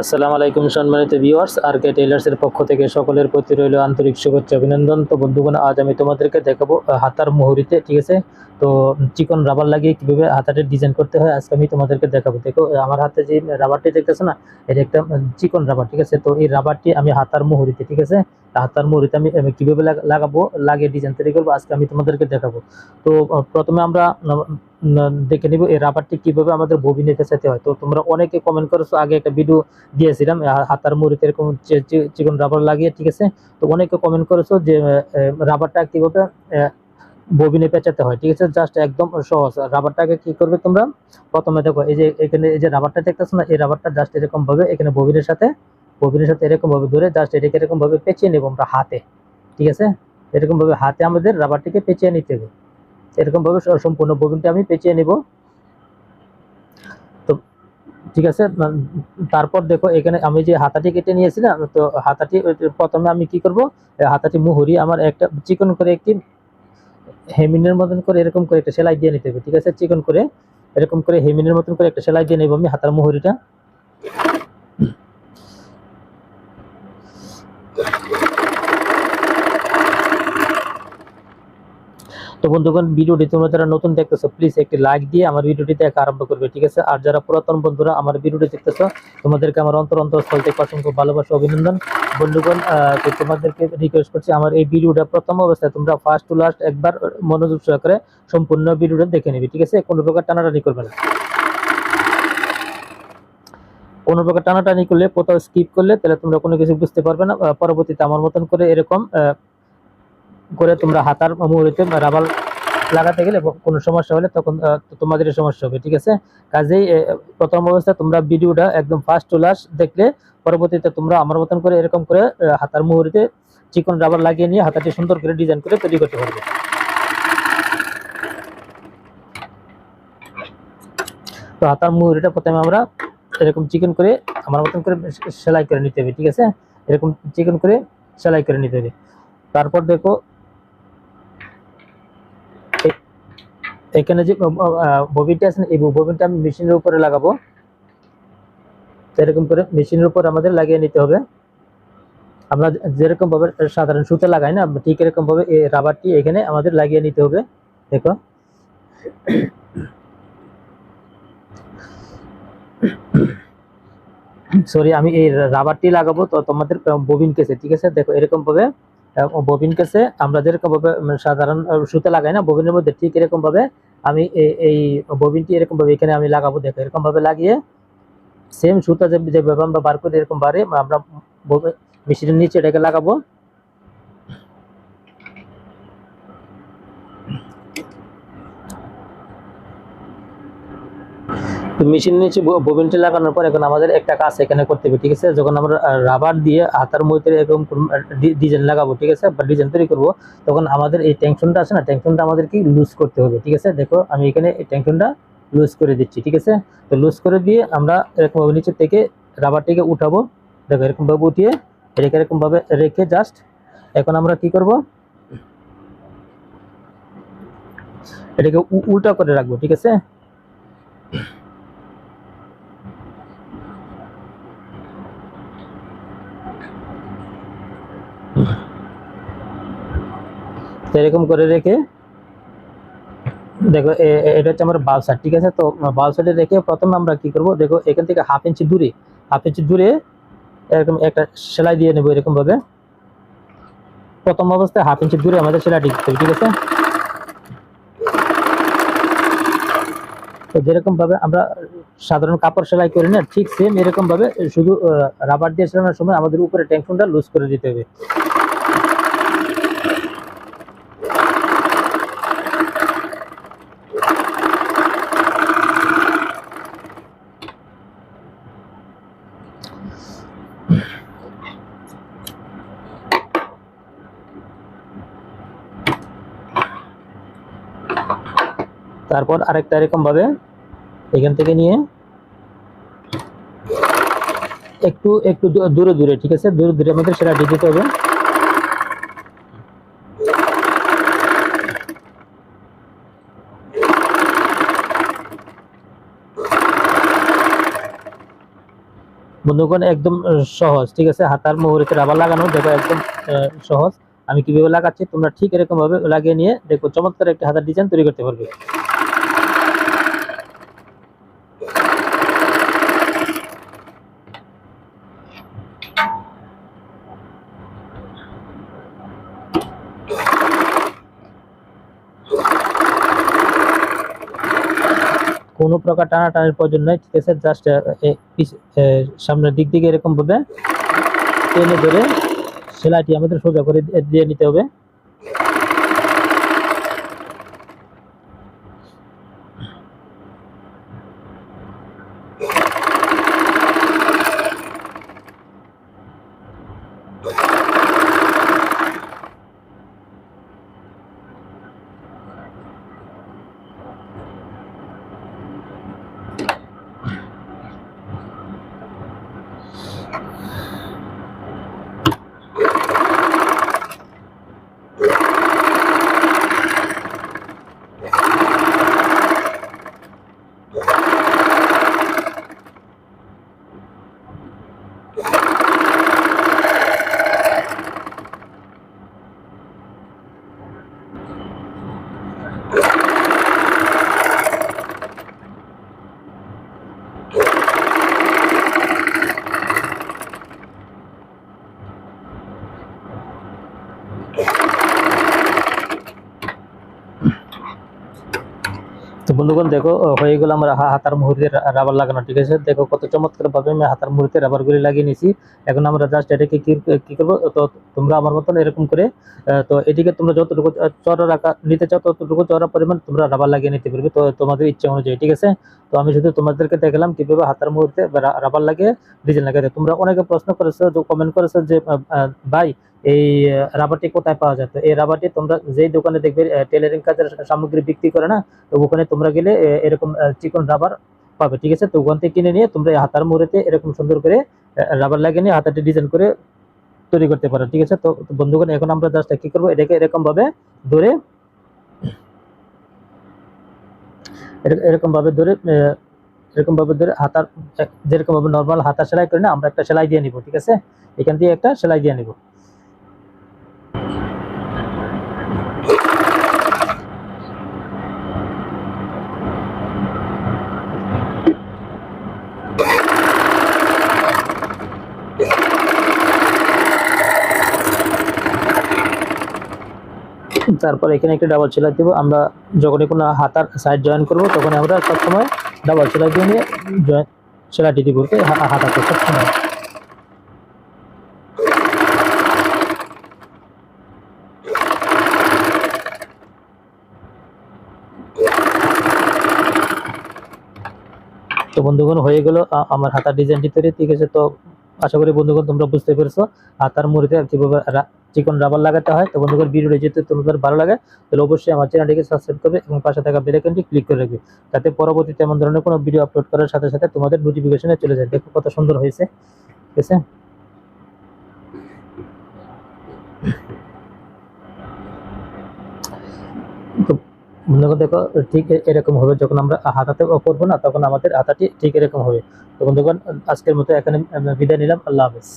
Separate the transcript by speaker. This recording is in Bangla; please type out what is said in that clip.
Speaker 1: আসসালামু আলাইকুম সম্মানিত ভিউয়ার্স আর কে টেলার্সের পক্ষ থেকে সকলের প্রতি রইল আন্তরিক শুভেচ্ছা, অভিনন্দন। তো বন্ধুগণ, আজ আমি তোমাদেরকে দেখাবো হাতার মুহুরিতে, ঠিক আছে? তো চিকন রাবার লাগিয়ে কীভাবে হাতাটা ডিজাইন করতে হয়, আজকে আমি তোমাদেরকে দেখাবো। দেখো আমার হাতে যে রাবারটি দেখতেছো না? এটা একটা চিকন রাবার ঠিক আছে? তো এই রাবারটি আমি হাতার মুহুরিতে, ঠিক আছে? হাতার মুহুরিতে আমি কীভাবে লাগা- লাগাবো, লাগিয়ে ডিজাইন তৈরি করব, আজকে আমি তোমাদেরকে দেখাবো। তো প্রথমে আমরা দেখে নিব এই রাবারটি কীভাবে আমাদের ববিনে পেঁচাতে হয়। তো তোমরা অনেকে কমেন্ট করেছ, আগে একটা ভিডিও দিয়েছিলাম হাতার মুড়িতে এরকম চিকন রাবার লাগিয়ে, ঠিক আছে? তো অনেকে কমেন্ট করেছ যে রাবারটা কীভাবে ববিনে পেঁচাতে হয়, ঠিক আছে? জাস্ট একদম সহজ। রাবারটাকে কি করবে তোমরা? প্রথমে দেখো, এই যে, এখানে এই যে রাবারটা দেখতেছো না, এই রাবারটা জাস্ট এরকম ভাবে এখানে ববিনের সাথে ববিনের সাথে এরকম ভাবে ধরে জাস্ট এটাকে এরকম ভাবে পেঁচিয়ে নেব আমরা হাতে, ঠিক আছে? এরকম ভাবে হাতে আমাদের রাবারটিকে পেঁচিয়ে নিতে হবে। এরকম ভাবে সম্পূর্ণ ববিনটা আমি পেঁচিয়ে নিব। তো, ঠিক আছে? তারপর দেখো, এখানে আমি যে হাতাটি কেটে নিয়েছিলাম, তো হাতাটি প্রথমে আমি কি করব? হাতাটি মুহুরি আমার একটা চিকন করে একটি হেমিনের মতন করে এরকম করে একটা সেলাই দিয়ে নিতে হবে, ঠিক আছে? চিকন করে এরকম করে হেমিনের মতন করে একটা সেলাই দিয়ে নেব আমি হাতার মুহুরিটা। তো বন্ধুগণ, ভিডিওটি তোমরা যারা নতুন দেখতেছো প্লিজ একটি লাইক দিয়ে আমার ভিডিওটি দেখা আরম্ভ করবে, ঠিক আছে? আর যারা পুরাতন বন্ধুরা আমার ভিডিওটি দেখতেছো, তোমাদেরকে আমার অন্তর অন্তরস্থল থেকে অসংখ্য ভালোবাসা, অভিনন্দন। বন্ধুগণ তোমাদেরকে রিকোয়েস্ট করছি, আমার এই ভিডিওটা প্রথম অবস্থায় তোমরা ফার্স্ট টু লাস্ট একবার মনোযোগ সহকারে সম্পূর্ণ ভিডিওটা দেখে নিবে, ঠিক আছে? কোনো প্রকার টানাটানি করবে না। কোনো প্রকার টানাটানি করলে, কোথাও স্কিপ করলে, তাহলে তোমরা কোনো কিছু বুঝতে পারবে না। পরবর্তীতে আমার মতন করে এরকম করে তোমরা হাতার মুহুরিতে রাবার লাগাতে গেলে কোনো সমস্যা হলে তখন তোমাদের সমস্যা হবে, ঠিক আছে? কাজেই প্রথম অবস্থায় তোমরা ভিডিওটা একদম ফার্স্ট টু লাস্ট দেখলে, পরবর্তীতে তোমরা আমার মতন করে এরকম করে হাতার মুহুরিতে চিকন রাবার লাগিয়ে নিয়ে হাতাটি সুন্দর করে ডিজাইন করে তৈরি করতে পারবে। তো হাতার মুহুরিটা প্রথমে আমরা এরকম চিকন করে আমার মতন করে সেলাই করে নিতে হবে, ঠিক আছে? এরকম চিকন করে সেলাই করে নিতে হবে। তারপর দেখো এখানে যে ববিনটা আছে এই ববিনটা আমি মেশিনের উপরে লাগাবো। এরকম করে মেশিনের উপর আমাদের লাগিয়ে নিতে হবে। আমরা যে- যেরকম ভাবে সাধারণ সুতে লাগাই না ঠিক এরকম ভাবে এই রাবারটি এখানে আমাদের লাগিয়ে নিতে হবে। দেখো। সরি আমি এই রাবারটি লাগাবো, তো তোমাদের ববিন কেসে ঠিক আছে? দেখো, এরকম ভাবে ববিন কেসে আমরা যেরকম ভাবে সাধারণ সুতে লাগাই না ববিনের মধ্যে ঠিক এরকম ভাবে আমি এই- ববিনটি এরকম ভাবে এখানে আমি লাগাবো। দেখো, এরকম ভাবে লাগিয়ে সেম সুতা যে আমরা বার করি এরকম বারে, আমরা মেশিনের নিচে এটাকে লাগাবো। তো মেশিনের নিচে ব- লাগানোর পর এখন আমাদের একটা কাজ এখানে করতে হবে, ঠিক আছে? যখন আমরা রাবার দিয়ে হাতার মধ্যে এরকম ডিজাইন লাগাবো, ঠিক আছে? বা ডিজাইন তৈরি করব, তখন আমাদের এই টেনশনটা আছে না? টেনশনটা আমাদের কি লুজ করতে হবে, ঠিক আছে? দেখো, আমি এখানে এই টেনশনটা লুজ করে দিচ্ছি, ঠিক আছে? তো লুজ করে দিয়ে আমরা এরকম ভাবে নিচের থেকে রাবারটিকে উঠাবো। দেখো এরকম ভাবে উঠিয়ে এটাকে এরকম ভাবে রেখে জাস্ট এখন আমরা কি করব? এটাকে উল্টা করে রাখব, ঠিক আছে? এরকম করে রেখে, দেখো এটা হচ্ছে আমার বাল ঠিক আছে? তো সাইডে রেখে প্রথমে আমরা কি করব? দেখো, এখান থেকে হাফ ইঞ্চি দূরে, হাফ ইঞ্চি দূরে এরকম একটা সেলাই দিয়ে নেব এরকম ভাবে প্রথম অবস্থায় হাফ ইঞ্চি দূরে আমাদের সেলাইটি দিতে হবে, ঠিক আছে? তো যেরকম ভাবে আমরা সাধারণ কাপড় সেলাই করি না, ঠিক সেম এরকম ভাবে শুধু রাবার দিয়ে সেলানোর সময় আমাদের উপরে টেনশনটা লুজ করে দিতে হবে। তারপর আরেকটা এরকম ভাবে এখান থেকে নিয়ে একটু একটু দূরে দূরে, ঠিক আছে? দূরে দূরে আমাদের সেটা দিতে হবে। বন্ধুগণ, একদম সহজ, ঠিক আছে? হাতার মুহুরিতে রাবার লাগানো, দেখো একদম সহজ। আমি কীভাবে লাগাচ্ছি? তোমরা ঠিক এরকম ভাবে লাগিয়ে নিয়ে, দেখো, চমৎকার একটা হাতার ডিজাইন তৈরি করতে পারবে। কোনো প্রকার টানা টানার প্রয়োজন নয় ঠিক আছে? জাস্ট সামনের দিক দিকে এরকম ভাবে টেনে ধরে সেলাইটি আমাদের সোজা করে দিয়ে- দিয়ে নিতে হবে। তো বন্ধুগণ, দেখো হয়ে গেল আমার হাতার মুহুরিতে রাবার লাগানো, ঠিক আছে? দেখো কত চমৎকার ভাবে আমি হাতার মুহুরিতে রাবার গুলি লাগিয়ে নিয়েছি। এখন আমরা জাস্ট এটাকে কি করব? তো তোমরা আমার মতন এরকম করে তো এটিকে তোমরা যতটুকু চওড়া রাখা নিতে চাও ততটুকু চওড়া পরিমাণ তোমরা রাবার লাগিয়ে নিতে পারবে। তো তোমাদের ইচ্ছা অনুযায়ী, ঠিক আছে? তো আমি শুধু তোমাদেরকে দেখালাম কীভাবে হাতার মুহুরিতে রাবার লাগিয়ে ডিজাইন লাগাতে তোমরা অনেকে প্রশ্ন করেছ কমেন্ট করেছ যে ভাই এই রাবারটি কোথায় পাওয়া যায়? তো এই রাবারটি তোমরা যেই দোকানে দেখবে টেলারিং কাজের সামগ্রী বিক্রি করে না তো ওখানে তোমরা গেলে এরকম চিকন রাবার পাবে ঠিক আছে? তো ওখান থেকে কিনে নিয়ে তোমরা হাতার মুড়েতে এরকম সুন্দর করে রাবার লাগিয়ে নিয়ে হাতাটি ডিজাইন করে তৈরি করতে পারো ঠিক আছে? তো বন্ধুগণ এখন আমরা জাস্ট কি করব? এটাকে এরকম ভাবে ধরে এর- এরকম ভাবে ধরে আহ, এরকম ভাবে ধরে হাতার এক- যেরকম ভাবে নর্মাল হাতা সেলাই করি না আমরা একটা সেলাই দিয়ে নিব ঠিক আছে? এখান দিয়ে একটা সেলাই দিয়ে নিব। তারপর এখানে একটা ডাবল সেলাই দিব। আমরা যখনই কোনো হাতার সাইড জয়েন করব তখন আমরা সবসময় ডাবল সেলাই দিয়ে নিয়ে জয়েন সেলাইটি ওকে? হা- হাতাতে সবসময়। তো বন্ধুগণ, হয়ে গেল আমার হাতার ডিজাইনটি তৈরি, ঠিক আছে? তো আশা করি বন্ধুগণ তোমরা বুঝতে পেরেছ, হাতার মুড়িতে কীভাবে চিকন রাবার লাগাতে হয়, তো বন্ধুগণ ভিডিওটি যদি তোমাদের ভালো লাগে, তাহলে অবশ্যই আমার চ্যানেলটিকে সাবস্ক্রাইব করবে এবং পাশে থাকা বেল আইকনটি ক্লিক করে রাখবে। যাতে পরবর্তীতে এমন ধরনের কোনো ভিডিও আপলোড করার সাথে সাথে তোমাদের নোটিফিকেশনে চলে যায়। দেখো কত সুন্দর হয়েছে। ঠিক আছে? বন্ধুগণ দেখো, ঠিক এরকম হবে। যখন আমরা হাতাতে করব না, তখন আমাদের হাতাটি ঠিক এরকম হবে। তো বন্ধুগণ, আজকের মতো এখানে বিদায় নিলাম। আল্লাহ হাফেজ।